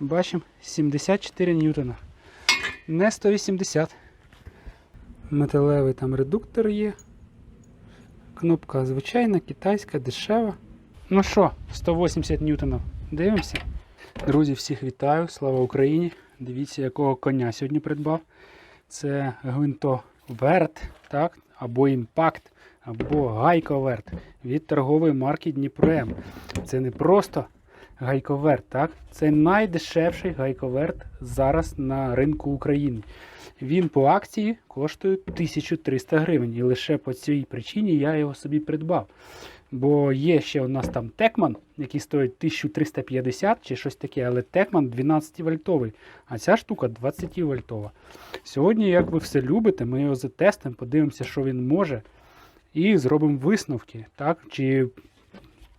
бачимо 74 ньютона. Не 180. Металевий там редуктор є. Кнопка звичайна, китайська, дешева. Ну що, 180 ньютонів. Дивимося. Друзі, всіх вітаю! Слава Україні! Дивіться, якого коня сьогодні придбав. Це гвинтоверт, так? або імпакт, або гайковерт від торгової марки Дніпром. Це не просто гайковерт, так? це найдешевший гайковерт зараз на ринку України. Він по акції коштує 1300 гривень. І лише по цій причині я його собі придбав. Бо є ще у нас там Текман, який стоїть 1350 чи щось таке, але Текман 12 вольтовий, а ця штука 20 вольтова. Сьогодні, як ви все любите, ми його затестимо, подивимося, що він може, і зробимо висновки, так? чи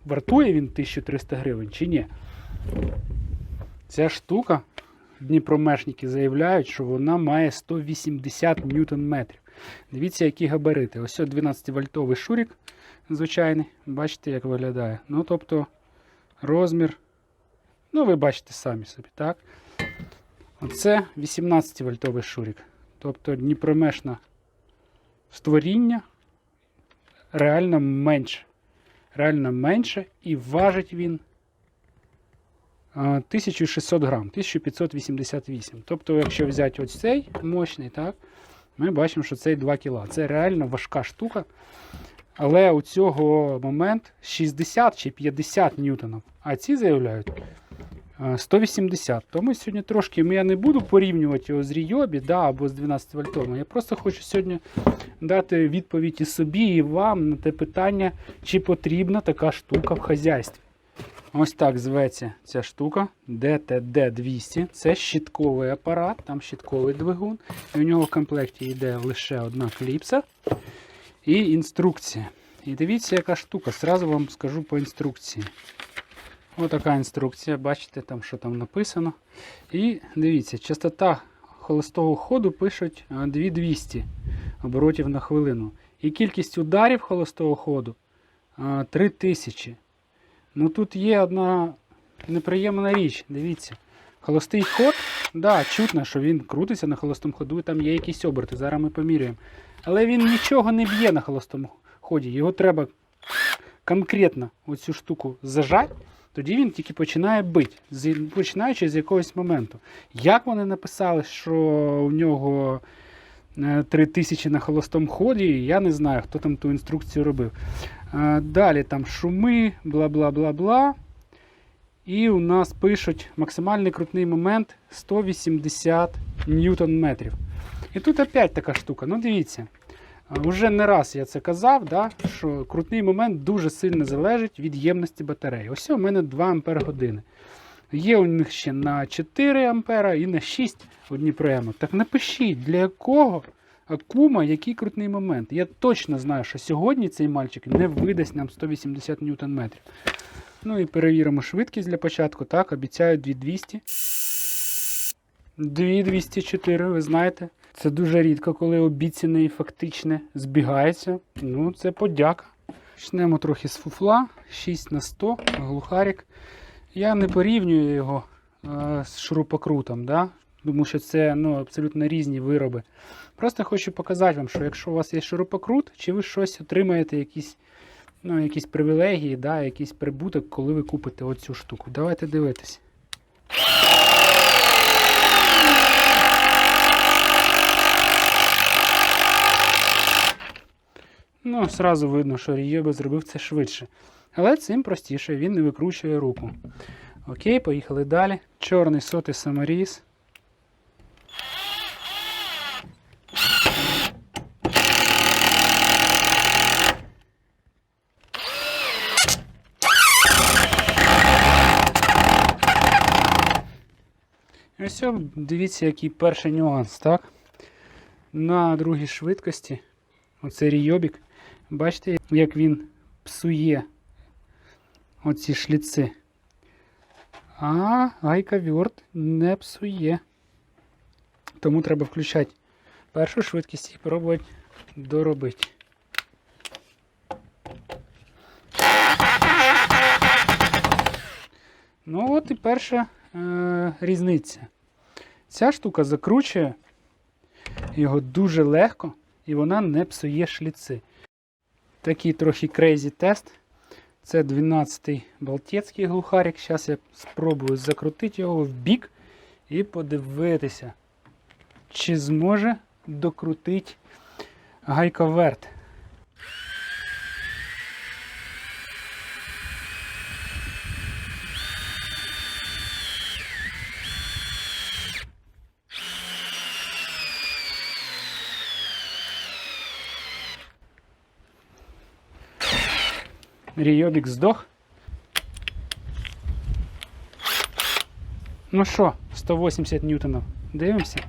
вартує він 1300 гривень, чи ні. Ця штука, дніпромешники заявляють, що вона має 180 ньютон метрів. Дивіться, які габарити. Ось 12-вольтовий шурік звичайний. Бачите, як виглядає. Ну, тобто, розмір. Ну, ви бачите самі собі, так? Оце 18-вольтовий шурік. Тобто дніпромешне створіння реально менше. Реально менше і важить він 1600 грам, 1588. Тобто, якщо взяти ось цей мощний, так, ми бачимо, що цей 2 кг. Це реально важка штука. Але у цього момент 60 чи 50 ньютонів, а ці заявляють 180. Тому сьогодні трошки я не буду порівнювати його з Рійобі да, або з 12 вольтовим. Я просто хочу сьогодні дати відповідь і собі, і вам на те питання, чи потрібна така штука в хазяйстві. Ось так зветься ця штука DTD200. Це щитковий апарат, там щитковий двигун. І у нього в комплекті йде лише одна кліпса і інструкція. І дивіться, яка штука. Зразу вам скажу по інструкції. Така інструкція, бачите, там що там написано. І дивіться, частота холостого ходу пишуть 2200 оборотів на хвилину. І кількість ударів холостого ходу 3000. Ну тут є одна неприємна річ. Дивіться. Холостий ход, да, чутно, що він крутиться на холостому ходу, і там є якісь оберти. Зараз ми поміряємо. Але він нічого не б'є на холостому ході. Його треба конкретно оцю штуку зажати, тоді він тільки починає бити, починаючи з якогось моменту. Як вони написали, що у нього е, 3000 на холостому ході, я не знаю, хто там ту інструкцію робив. Е, Далі там шуми, бла бла бла бла. І у нас пишуть максимальний крутний момент 180 ньютон метрів. І тут опять така штука. Ну дивіться, уже не раз я це казав, да, що крутний момент дуже сильно залежить від ємності батареї. Ось у мене 2 ампер години. Є у них ще на 4 ампера і на 6 одні прямо. Так напишіть, для якого акума який крутний момент. Я точно знаю, що сьогодні цей мальчик не видасть нам 180 ньютон метрів. Ну і перевіримо швидкість для початку. Так, обіцяю 2200. 2204, ви знаєте. Це дуже рідко, коли обіцяне і фактичне збігається. Ну, це подяка. Почнемо трохи з фуфла. 6 на 100, глухарик. Я не порівнюю його е, з шурупокрутом, да? тому що це ну, абсолютно різні вироби. Просто хочу показати вам, що якщо у вас є шурупокрут, чи ви щось отримаєте, якісь, ну, якісь привілегії, да, якийсь прибуток, коли ви купите оцю штуку. Давайте дивитись. Ну, сразу видно, що Рієбе зробив це швидше. Але цим простіше, він не викручує руку. Окей, поїхали далі. Чорний сотий саморіз. Ось дивіться, який перший нюанс, так? На другій швидкості оцей рійобік. Бачите, як він псує оці шліци. А гайковерт не псує. Тому треба включати першу швидкість і пробувати доробити. Ну от і перша е, різниця. Ця штука закручує його дуже легко і вона не псує шліци. Такий трохи крейзі тест. Це 12-й Балтецький глухарик. Зараз я спробую закрутити його в бік і подивитися, чи зможе докрутити гайковерт. Рійобік здох. Ну що, 180 ньютонів. Дивимося.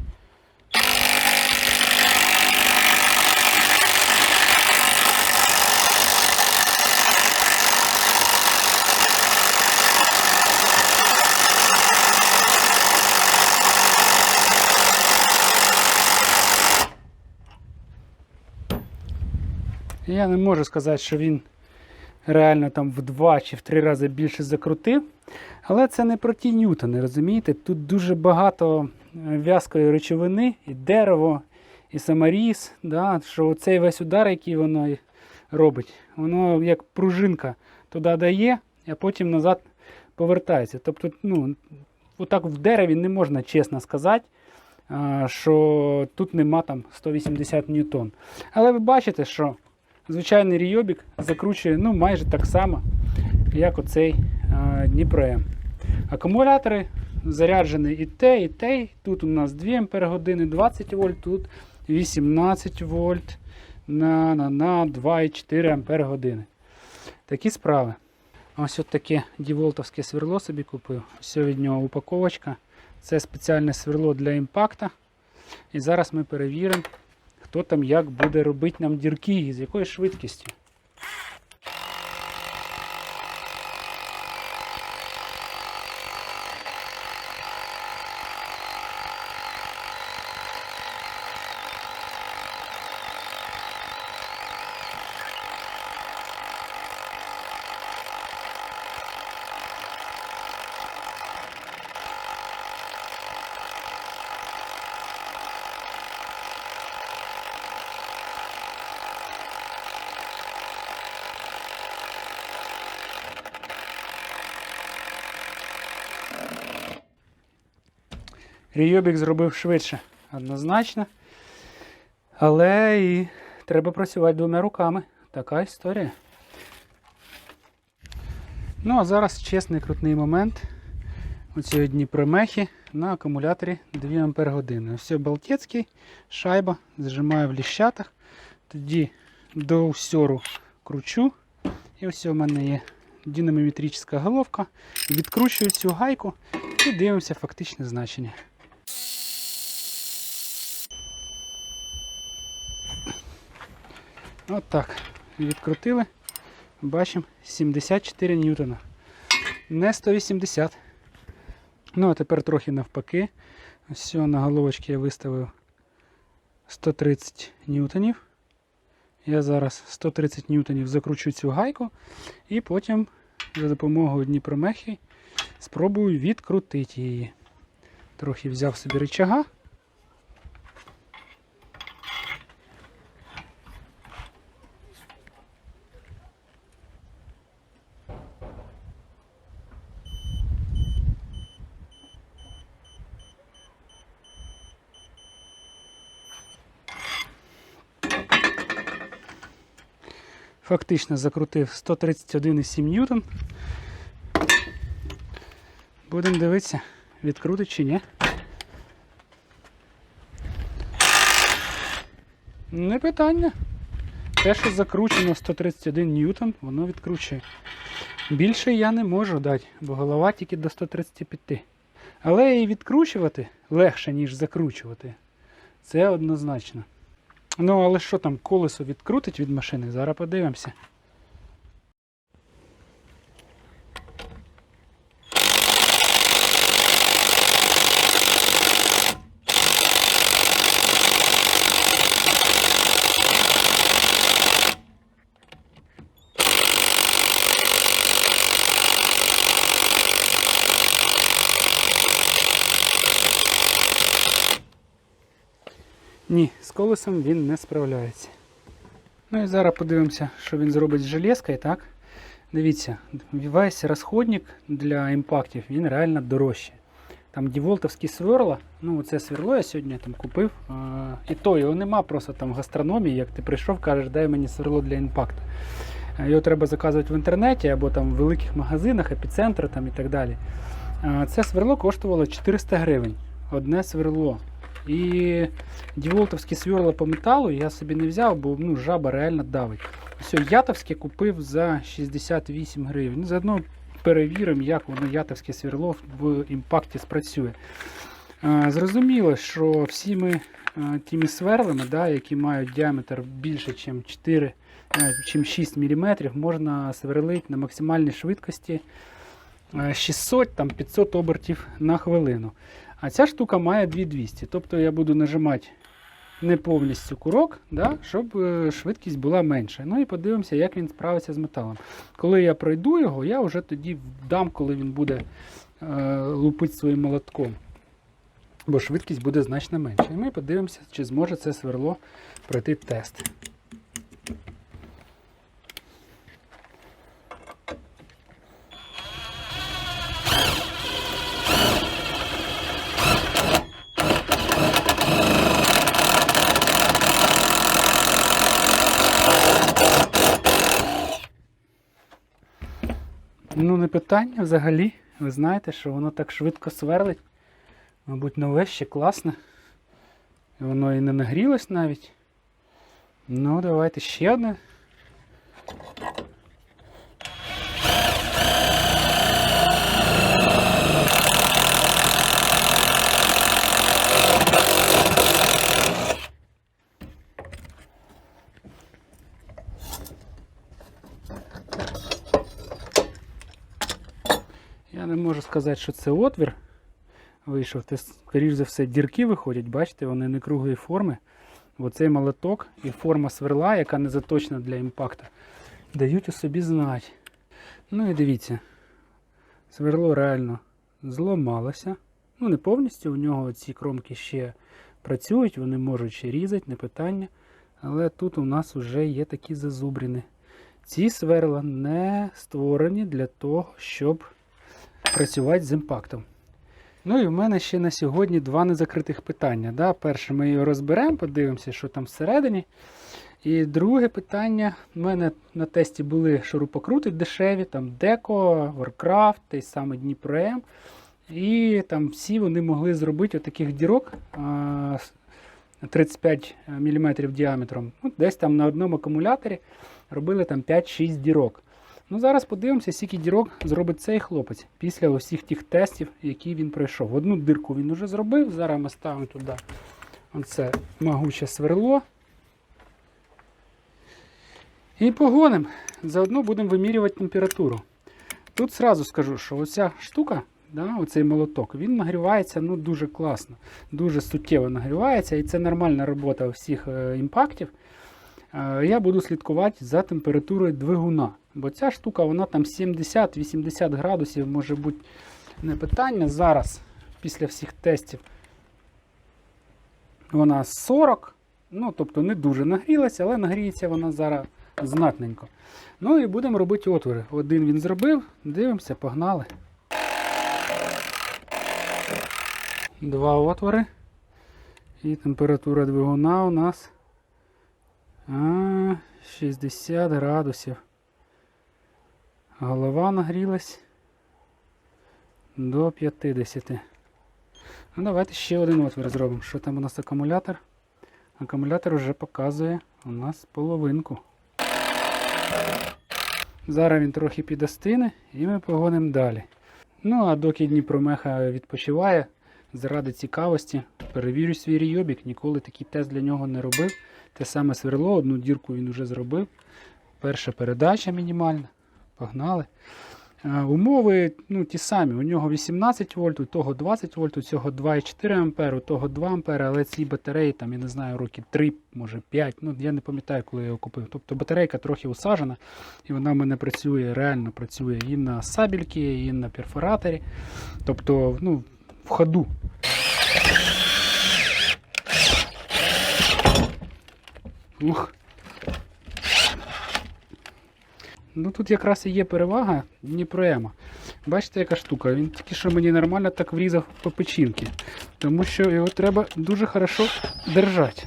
Я не можу сказати, що він реально там в два чи в три рази більше закрутив. Але це не про ті ньютони, розумієте? Тут дуже багато е, в'язкої речовини, і дерево, і саморіз. Да? Що цей весь удар, який воно робить, воно як пружинка туди дає, а потім назад повертається. Тобто, ну, отак в дереві не можна чесно сказати, що тут нема там 180 ньютон. Але ви бачите, що звичайний рійобік закручує ну, майже так само, як оцей Дніпро. Акумулятори заряджені і те, і те. Тут у нас 2 Ах, 20 вольт, тут 18 вольт на на, на 2,4 Ампер. Такі справи. Ось от таке діволтовське сверло собі купив. Ось від нього упаковочка. Це спеціальне сверло для імпакта. І зараз ми перевіримо, хто там як буде робити нам дірки і з якою швидкістю. Рійобік зробив швидше, однозначно. Але і треба працювати двома руками. Така історія. Ну, а зараз чесний крутний момент. Оці одні примехи на акумуляторі 2 Ампер години. Все Балтецький, шайба, зажимаю в ліщатах. Тоді до усьору кручу. І ось у мене є динамометрична головка. Відкручую цю гайку і дивимося фактичне значення. От так. Відкрутили. Бачимо 74 ньютона. Не 180. Ну, а тепер трохи навпаки. Ось на головочці я виставив 130 ньютонів. Я зараз 130 ньютонів закручу цю гайку і потім за допомогою Дніпромехи спробую відкрутити її. Трохи взяв собі рычага. Фактично закрутив 131,7 ньютон. Будемо дивитися, відкрутить чи ні. Не питання. Те, що закручено 131 ньютон, воно відкручує. Більше я не можу дати, бо голова тільки до 135. Але і відкручувати легше, ніж закручувати. Це однозначно. Ну, але що там, колесо відкрутить від машини, зараз подивимося. Ні, з колесом він не справляється. Ну і зараз подивимося, що він зробить з железкою, так? Дивіться, весь розходник для імпактів він реально дорожчий. Там діволтовські сверла, ну це сверло я сьогодні там купив. І то його нема просто там в гастрономії, як ти прийшов, кажеш, дай мені сверло для імпакту. Його треба заказувати в інтернеті або там в великих магазинах, епіцентри там і так далі. Це сверло коштувало 400 гривень. Одне сверло. І діволтовські сверла по металу я собі не взяв, бо ну, жаба реально давить. Все, ятовське купив за 68 гривень. Заодно перевіримо, як воно ятовське сверло в імпакті спрацює. Зрозуміло, що всі ми тими сверлами, да, які мають діаметр більше, ніж 4, чим 6 мм, можна сверлити на максимальній швидкості е, 600 там, 500 обертів на хвилину. А ця штука має 2200. Тобто я буду нажимати не повністю курок, да, щоб е, швидкість була менша. Ну і подивимося, як він справиться з металом. Коли я пройду його, я вже тоді дам, коли він буде е, лупити своїм молотком. Бо швидкість буде значно менша. І ми подивимося, чи зможе це сверло пройти тест. Питання взагалі. Ви знаєте, що воно так швидко сверлить. Мабуть, нове ще класне. Воно і не нагрілось навіть. Ну, давайте ще одне. Я не можу сказати, що це отвір вийшов. Це, скоріш за все, дірки виходять, бачите, вони не круглої форми. Бо цей молоток і форма сверла, яка не заточена для імпакту, дають у собі знати. Ну і дивіться, сверло реально зламалося. Ну, не повністю, у нього ці кромки ще працюють, вони можуть ще різати, не питання. Але тут у нас вже є такі зазубрини. Ці сверла не створені для того, щоб працювати з імпактом. Ну і в мене ще на сьогодні два незакритих питання. Да? Перше, ми його розберемо, подивимося, що там всередині. І друге питання. У мене на тесті були шурупокрути дешеві, там Деко, Warcraft, той самий Дніпро М. І там всі вони могли зробити отаких дірок 35 мм діаметром. Ну, десь там на одному акумуляторі робили там 5-6 дірок. Ну, зараз подивимося, скільки дірок зробить цей хлопець після усіх тих тестів, які він пройшов. Одну дирку він вже зробив. Зараз ми ставимо туди оце могуче сверло. І погоним. Заодно будемо вимірювати температуру. Тут сразу скажу, що оця штука, да, оцей молоток, він нагрівається ну, дуже класно, дуже суттєво нагрівається, і це нормальна робота всіх е, імпактів. Е, я буду слідкувати за температурою двигуна. Бо ця штука, вона там 70-80 градусів може бути не питання. Зараз, після всіх тестів, вона 40. Ну, тобто не дуже нагрілася, але нагріється вона зараз знатненько. Ну і будемо робити отвори. Один він зробив, дивимося, погнали. Два отвори. І температура двигуна у нас а, 60 градусів. Голова нагрілась до 50. Ну, давайте ще один отвір зробимо. Що там у нас акумулятор? Акумулятор вже показує у нас половинку. Зараз він трохи підостине і ми погонимо далі. Ну, а доки Дніпромеха відпочиває, заради цікавості, перевірю свій рійобік. Ніколи такий тест для нього не робив. Те саме сверло, одну дірку він вже зробив. Перша передача мінімальна. Погнали. Е, Умови ну, ті самі. У нього 18 вольт, у того 20 вольт, у цього 2,4 ампер, у того 2 ампер, але ці батареї, там, я не знаю, роки 3, може 5. Ну, я не пам'ятаю, коли я його купив. Тобто батарейка трохи усажена, і вона в мене працює, реально працює і на сабельки, і на перфораторі. Тобто, ну, в ходу. Ух. Ну тут якраз і є перевага Дніпроема. Бачите, яка штука? Він тільки що мені нормально так врізав по печінки. Тому що його треба дуже хорошо держати.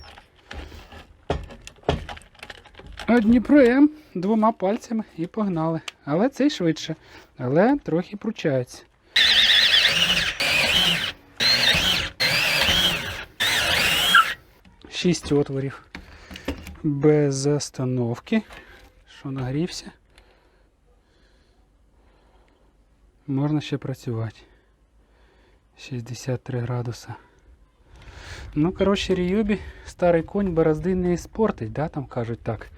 А Дніпром двома пальцями і погнали. Але цей швидше. Але трохи пручається. Шість отворів. Без остановки. Що нагрівся. Можна ще працювати. 63 градуса. Ну, коротше, Ріобі старий конь борозди не іспортить, да, там кажуть так.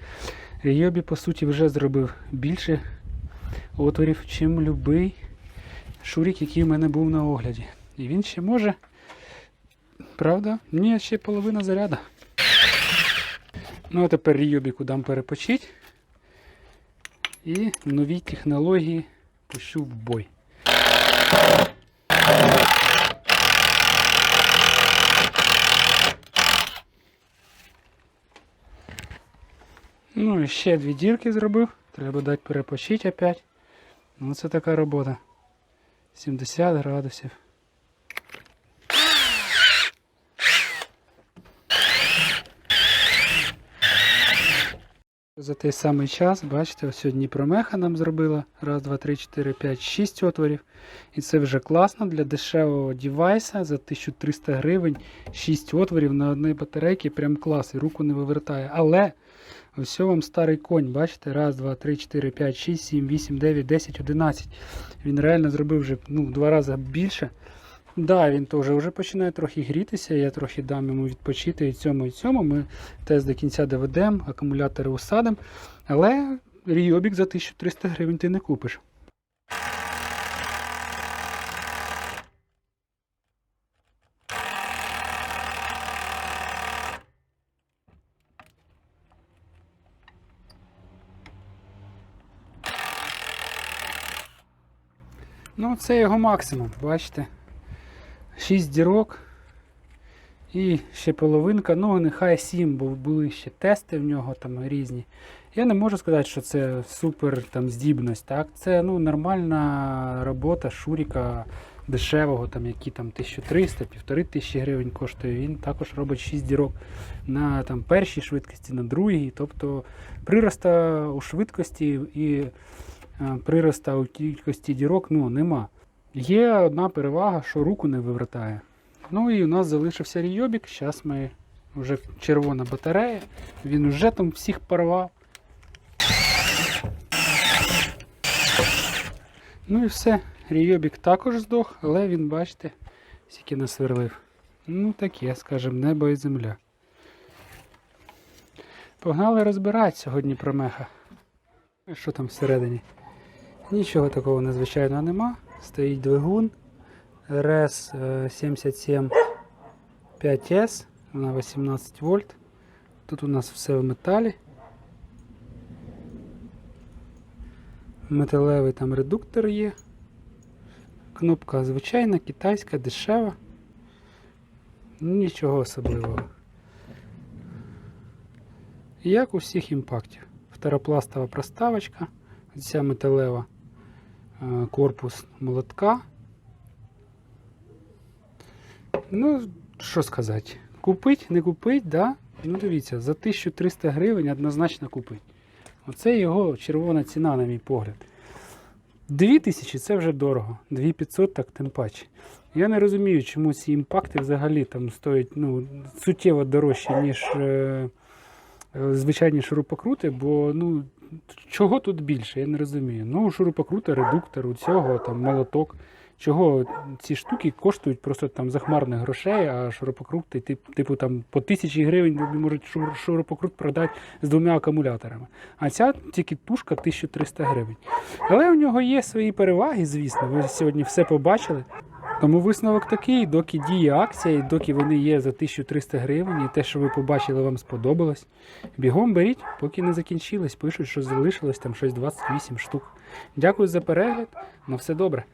Ріобі, по суті, вже зробив більше отворів, чим любий шурік, який в мене був на огляді. І він ще може. Правда? Ні, ще половина заряда. Ну, а тепер Ріобіку дам перепочить. І нові технології пущу в бой. Ну і ще дві дірки зробив. Треба дати перепочити опять. Ну це така робота. 70 градусів. За той самий час, бачите, ось сьогодні промеха нам зробила. Раз, два, три, чотири, п'ять, шість отворів. І це вже класно для дешевого девайса за 1300 гривень. 6 отворів на одній батарейці. Прям клас, і руку не вивертає. Але ось вам старий конь, бачите? Раз, два, три, чотири, п'ять, шість, сім, вісім, дев'ять, десять, одинадцять. Він реально зробив вже ну, в два рази більше. Да, він теж вже починає трохи грітися, я трохи дам йому відпочити і цьому, і цьому. Ми тест до кінця доведемо, акумулятори усадимо. Але рійобік за 1300 гривень ти не купиш. Ну, це його максимум, бачите. 6 дірок. І ще половинка, ну нехай 7, бо були ще тести в нього там різні. Я не можу сказати, що це супер там здібність. Так? Це ну, нормальна робота Шуріка дешевого, там, які там 1300, 1500 гривень коштує. Він також робить 6 дірок на там, першій швидкості, на другій. Тобто прироста у швидкості і прироста у кількості дірок ну, нема. Є одна перевага, що руку не вивертає. Ну і у нас залишився рійобік. Зараз ми вже червона батарея. Він вже там всіх порвав. Ну і все. Рійобік також здох, але він, бачите, скільки насверлив. Ну таке, скажімо, небо і земля. Погнали розбирати сьогодні про меха. І Що там всередині? Нічого такого надзвичайного нема. Стоїть двигун РС 77 5С на 18 вольт. Тут у нас все в металі. Металевий там редуктор є. Кнопка звичайна, китайська, дешева. Нічого особливого. Як у всіх імпактів. Второпластова проставочка, ця металева е, корпус молотка. Ну, що сказати, купить, не купить, да? Ну дивіться, за 1300 гривень однозначно купить. Оце його червона ціна, на мій погляд. 2000 це вже дорого. 2500 так тим паче. Я не розумію, чому ці імпакти взагалі там стоять ну, суттєво дорожче, ніж е, е, звичайні шурупокрути, бо ну, чого тут більше, я не розумію. Ну, шурупокрути, редуктор, у цього там молоток. Чого ці штуки коштують просто там захмарних грошей, а шуропокрути, тип, типу там по тисячі гривень можуть шур- шуропокрут продати з двома акумуляторами. А ця тільки тушка 1300 гривень. Але у нього є свої переваги, звісно. Ви сьогодні все побачили. Тому висновок такий, доки діє акція, і доки вони є за 1300 гривень, і те, що ви побачили, вам сподобалось. Бігом беріть, поки не закінчилось. Пишуть, що залишилось там щось 28 штук. Дякую за перегляд. На все добре.